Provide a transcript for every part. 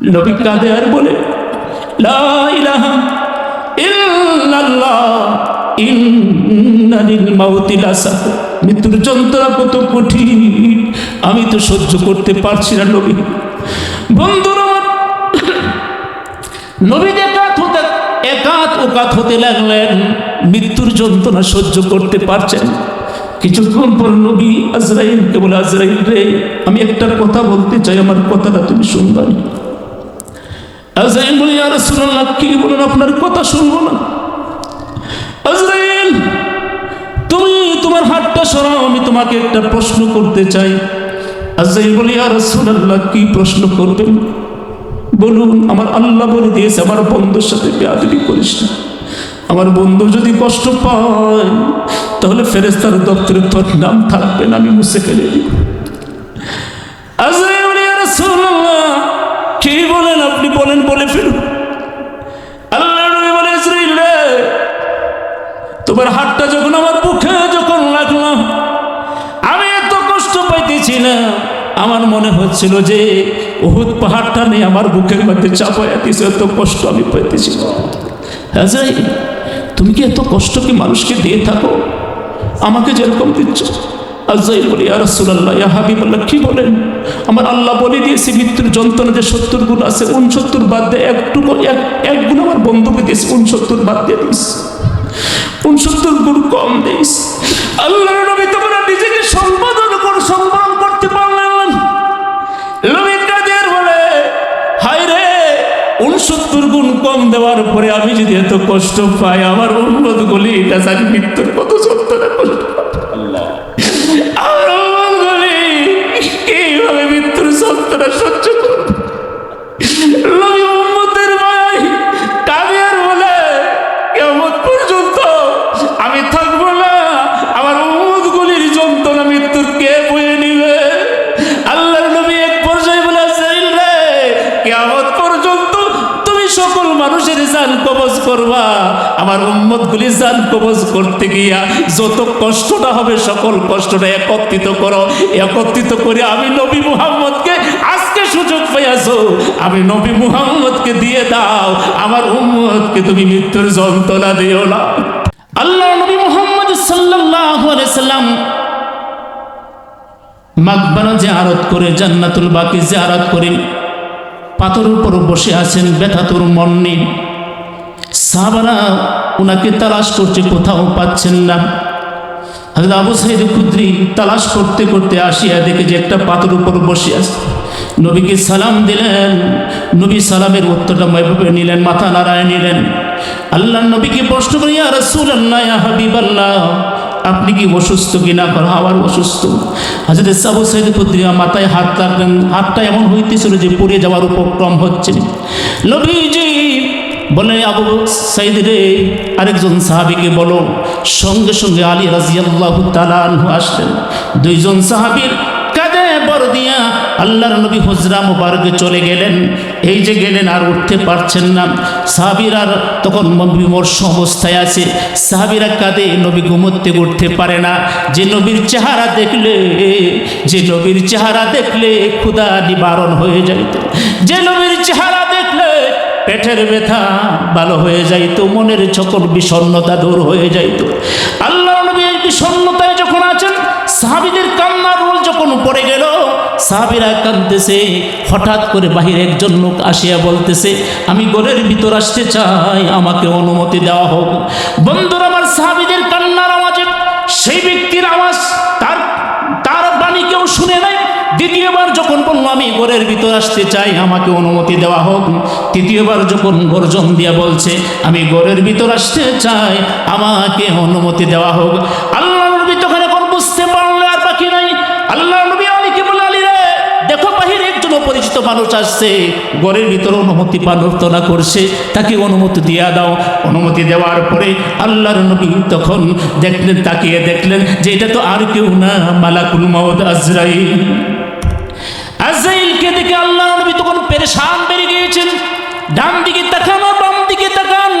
নবী কাঁদে আর বলে মৃত্যুর যন্ত্রণা কত কঠিন, আমি তো সহ্য করতে পারছি না নবী। বন্ধুরা, নবী একাত হতে একাত হতে লাগলেন, মৃত্যুর যন্ত্রণা সহ্য করতে পারছেন কিছুক্ষণ পর নবী আজরাইলকে বলে, আজরাইল রে, আমি একটা কথা বলতে চাই, আমার কথাটা তুমি শুনবা। আজরাইল বলে কি বলেন আপনার কথা শুনব না? আজরাইল তুমি তোমার হাতটা সরাও, আমি তোমাকে একটা প্রশ্ন করতে চাই। আজরাইল বলি কি প্রশ্ন করবেন? বলুন, আমার আল্লাহ বলে দিয়েছে, আমার বন্ধুর সাথে বেয়াদবি করিস না। আমার বন্ধু যদি কষ্ট পায়, তাহলে ফেরেস্তার দপ্তরে তোর নাম থাকবে না, আমি মুছে ফেলে দিব। আজরাইল বলেন, বলে ফেলুন। আল্লাহ নবী বলে তোমার হাতটা যখন আমার বুকে যখন লাগল, আমি এত কষ্ট পাইতেছি না। আমার মনে হচ্ছিল যে উহুদ পাহাড়টা নেই আমার বুকের মধ্যে চাপাইয়া দিছে এত কষ্ট আমি পাইতেছি। আজরাইল তুমি কি এত কষ্ট কি মানুষকে দিয়ে থাকো? আমাকে যেরকম দিচ্ছ। আজাইল বলি আর রাসূলুল্লাহ, ইয়া হাবিবাল্লাহ কি বলেন? আমার আল্লাহ বলে দিয়েছে, মৃত্যুর যন্ত্রণা যে সত্তর গুণ আছে, উনসত্তর বাদ দিয়ে একটুকু, এক এক গুণ আমার বন্ধুকে দিয়েছে, উনসত্তর বাদ দিয়ে দিস উনসত্তর গুণ কম দিস আল্লাহ নবী তোমরা নিজেকে সম্বোধন কর সম্মান করতে পারলেন। না। নবী কাদের বলে, হায় রে, উনসত্তর গুণ কম দেওয়ার পরে আমি যদি এত কষ্ট পাই, আমার অনুরোধ গলি এটা জানি মৃত্যুর কত যন্ত্রণা কষ্ট আমার উম্মত গুলি জান কবজ করতে গিয়া যত কষ্টটা হবে, সকল কষ্টটা একত্রিত করো। একত্রিত করে আমি নবী মুহাম্মদকে আজকে সুযোগ পেয়েছ। আমি নবী মুহাম্মদকে দিয়ে দাও। আমার উম্মতকে তুমি মৃত্যুর যন্ত্রণা দিও না। আল্লাহ নবী মুহাম্মদ সাল্লাল্লাহু আলাইহি সাল্লাম মাকবারা জিয়ারত করে, জান্নাতুল বাকি জিয়ারত করে পাথর উপর বসে আছেন ব্যথাতুর মন নেই সাহাবারা ওনাকে তালাশ করছে কোথাও পাচ্ছেন না। হাজরত আবু সাইদ খুদ্রি তালাশ করতে করতে আসিয়া দেখে যে একটা পাথর উপর বসে আছে। নবীকে সালাম দিলেন। নবী সালামের উত্তরটা এভাবে নিলেন, মাথা নাড়ায় নিলেন। আল্লাহ নবীকে প্রশ্ন করি আর রসুল আল্লাহ হাবিব আল্লাহ আপনি কি অসুস্থ কিনা? করা আবার অসুস্থ। হাজরত সাবু সাইদ খুদ্রিয়া মাথায় হাত রাখলেন। হাতটা এমন হইতেছিল যে পড়ে যাওয়ার উপক্রম হচ্ছে। নবীজি বলে আবু সাইদ রে আরেকজন সাহাবিকে বলো, সঙ্গে সঙ্গে আলী রাজিয়াল্লাহ আসলেন। দুইজন সাহাবীর কাঁধে বর দিয়া আল্লাহর নবী হজরা মুবারকে চলে গেলেন। এই যে গেলেন আর উঠতে পারছেন না। সাহাবির আর তখন বিমর্ষ অবস্থায় আছে। সাহাবিরা কাঁধে নবী ঘুমোতে উঠতে পারে না। যে নবীর চেহারা দেখলে, যে নবীর চেহারা দেখলে ক্ষুদা নিবারণ হয়ে যাইত। যে নবীর চেহারা দেখলে পেটের ব্যথা ভালো হয়ে যাইতো মনের সকল বিষণ্ণতা দূর হয়ে যাইতো আল্লাহ নবী এই বিষণ্ণতায় যখন আছেন, সাহাবিদের কান্নার রোল যখন পড়ে গেল, সাহাবিরা কাঁদতেছে। হঠাৎ করে বাহিরে একজন লোক আসিয়া বলতেছে, আমি ঘরের ভিতর আসতে চাই, আমাকে অনুমতি দেওয়া হোক। বন্ধুরা, আমার সাহাবিদের কান্নার আওয়াজে সেই ব্যক্তির আওয়াজ তার তার বাণী কেউ শুনে নাই দ্বিতীয়বার আমি ঘরের ভিতর আসতে চাই, আমাকে অনুমতি দেওয়া হোক। তৃতীয়বার যখন গর্জন দিয়া বলছে, আমি ঘরের ভিতর আসতে চাই, আমাকে অনুমতি দেওয়া হোক। আল্লাহ নবী তখন এখন বুঝতে পারলে আর বাকি নাই। আল্লাহ নবী আলীকে বলে আলী রে, দেখো বাহিরে একজন অপরিচিত মানুষ আসছে, ঘরের ভিতর অনুমতি প্রার্থনা করছে, তাকে অনুমতি দিয়া দাও। অনুমতি দেওয়ার পরে আল্লাহর নবী তখন দেখলেন, তাকিয়ে দেখলেন যে এটা তো আর কেউ না, মালাকুল মাউদ আজরাইল। আজাইলকে দেখে আল্লাহ নবী তখন পেরেশান বেড়ে গিয়েছেন। ডান দিকে তাকান বাম দিকে তাকান।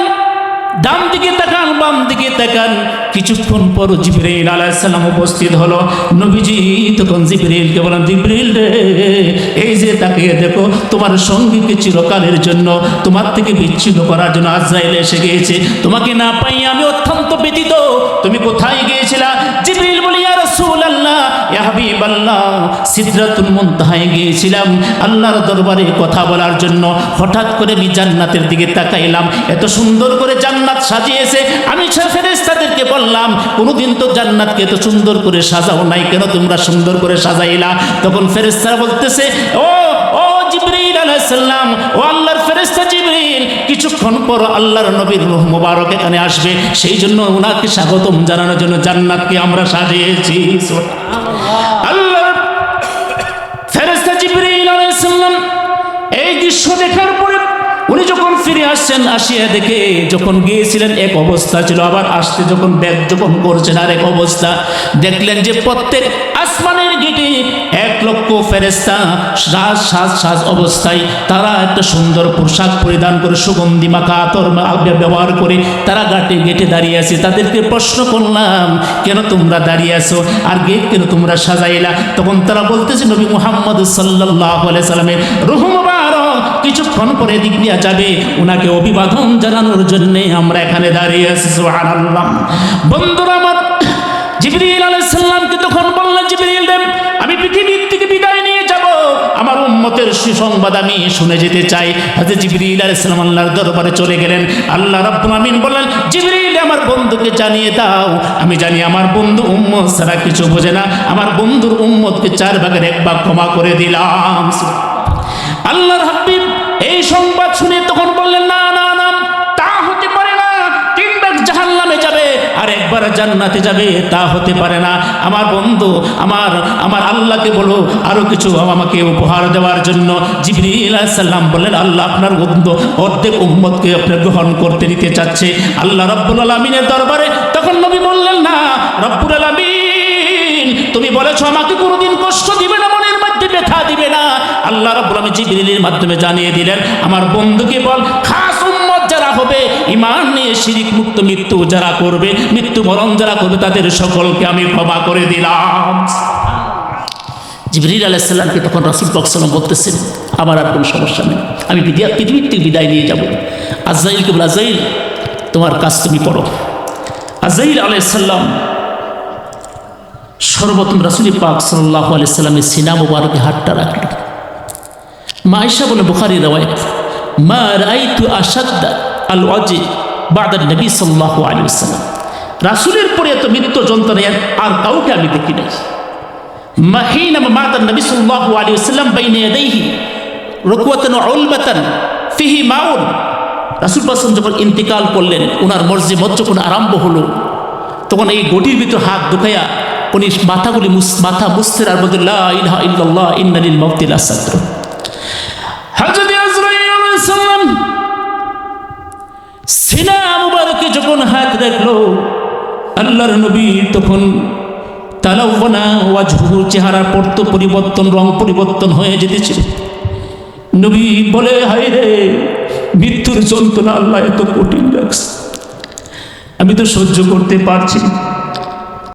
ডান দিকে তাকান, বাম দিকে তাকান। কিছুক্ষণ পর জিবরিল আলাইসাল্লাম উপস্থিত হলো। নবীজি তখন জিবরিলকে বলেন জিবরিল রে, এই যে তাকিয়ে দেখো, তোমার সঙ্গীকে চিরকালের জন্য? তোমার থেকে বিচ্ছিন্ন করার জন্য আজরাইল এসে গিয়েছে। তোমাকে না পাই আমি অত্যন্ত ব্যতীত তুমি কোথায় গিয়েছিলা? গিয়েছিলাম। আল্লাহর দরবারে কথা বলার জন্য হঠাৎ করে আমি জান্নাতের দিকে তাকাইলাম। এত সুন্দর করে জান্নাত সাজিয়েছে। আমি বললাম, কোনোদিন তো জান্নাতকে এত সুন্দর করে সাজাও নাই কেন? তোমরা সুন্দর করে সাজাইলা। তখন ফেরেশতারা বলতেছে, ও ও আলাইসাল্লাম ও আল্লাহর জিবরিল, কিছুক্ষণ পর আল্লাহর নবীর রূহ মুবারক এখানে আসবে। সেই জন্য ওনাকে স্বাগতম জানানোর জন্য জান্নাতকে আমরা সাজিয়েছি। দৃশ্য দেখার পরে উনি যখন ফিরে আসছেন, আসিয়া দেখে যখন গিয়েছিলেন, এক অবস্থা ছিল। আবার আসতে যখন ব্যাগ যখন করছেন, আর এক অবস্থা। দেখলেন যে প্রত্যেক আসমানের গেটে এক লক্ষ ফেরেস্তা সাজ সাজ সাজ অবস্থায়। তারা একটা সুন্দর পোশাক পরিধান করে, সুগন্ধি মাখা, আতর ব্যবহার করে তারা গাটে গেটে দাঁড়িয়ে আছে। তাদেরকে প্রশ্ন করলাম, কেন তোমরা দাঁড়িয়ে আছো? আর গেট কেন তোমরা সাজাইলা? তখন তারা বলতেছে, নবী মুহাম্মদ সাল্লাহ সাল্লামের রুহ মুবারক কিছুক্ষণ পরে দিক দিয়া যাবে। ওনাকে অভিবাদন জানানোর জন্য আমরা এখানে দাঁড়িয়ে আছি সুবহানাল্লাহ। বন্ধুরা আমার জিবরিল আলাইহিস সালামকে তখন বললেন জিবরিল রে, আমি পৃথিবীর থেকে বিদায় নিয়ে যাব। আমার উম্মতের সুসংবাদ আমি শুনে যেতে চাই। হযরত জিবরিল আলাইহিস সালাম আল্লাহর দরবারে চলে গেলেন। আল্লাহ রাব্বুল আমিন বললেন জিবরিল আমার বন্ধুকে জানিয়ে দাও। আমি জানি আমার বন্ধু উম্মত ছাড়া কিছু বোঝে না। আমার বন্ধুর উম্মতকে চার ভাগের এক ভাগ ক্ষমা করে দিলাম। আল্লাহর হাবিব জান্নাতে যাবে, তা হতে পারে না। আমার বন্ধু, আমার আমার আল্লাহকে বলো, আরও কিছু আমাকে উপহার দেওয়ার জন্য। জিবরিল সাল্লাম বললেন, আল্লাহ আপনার বন্ধু অর্ধেক উম্মতকে আপনি গ্রহণ করতে দিতে চাচ্ছে। আল্লাহ রব্বুল আলমিনের দরবারে তখন নবী বললেন, না, রব্বুল আলমিন, তুমি বলেছ আমাকে কোনোদিন কষ্ট দিবে না, মনের মধ্যে ব্যথা দিবে না। আল্লাহ রব্বুল আলমিন জিবরিলের মাধ্যমে জানিয়ে দিলেন, আমার বন্ধুকে বল হবে নিয়ে শিরিক মুক্ত মৃত্যু যারা করবে মৃত্যুবরণ যারা করবে, তাদের সকলকে আমি ক্ষমা করে দিলাম। আলাইসাল্লামকে তখন বলতেছেন, আমার আর কোনো সমস্যা নেই। আমি বিদ্যা পৃথিবীর থেকে বিদায় নিয়ে যাব। বলে আজাইল তোমার কাজ তুমি পড়ো আজাইল আলাইসাল্লাম সর্বপ্রথম রাসুল পাক সাল্লাহ সিনা মুবারকে হাতটা রাখল মা আয়সা বলে, বুখারি রওয়ায়ত, মা রাইতু আসাদ্দা আল বাদার নবী আলাইহি ওয়াসাল্লাম। রাসূলের পরে এত মৃত্যু যন্ত্রণা আর কাউকে আমি দেখি নাই। মাহিনা মাতার নবী ওয়াসাল্লাম বাইনা ইয়াদাইহি রুকওয়াতান উলবাতান ফিহি মাউন। রাসূল যখন ইন্তিকাল করলেন ওনার মর্জি মত যখন আরম্ভ হলো, তখন এই গটির ভিতর হাত ঢুকাইয়া উনি মাথাগুলি মাথা বলতে, লা ইলাহা ইল্লাল্লাহ ইন্নালিল যখন হাত রাখল আল্লাহর নবী তখন তালাউনা ওয়াজহু চেহারা পড়ত পরিবর্তন, রং পরিবর্তন হয়ে যেতেছিল নবী বলে, হায় রে, মৃত্যুর যন্ত্রণা আল্লাহ এত কঠিন আমি তো সহ্য করতে পারছি।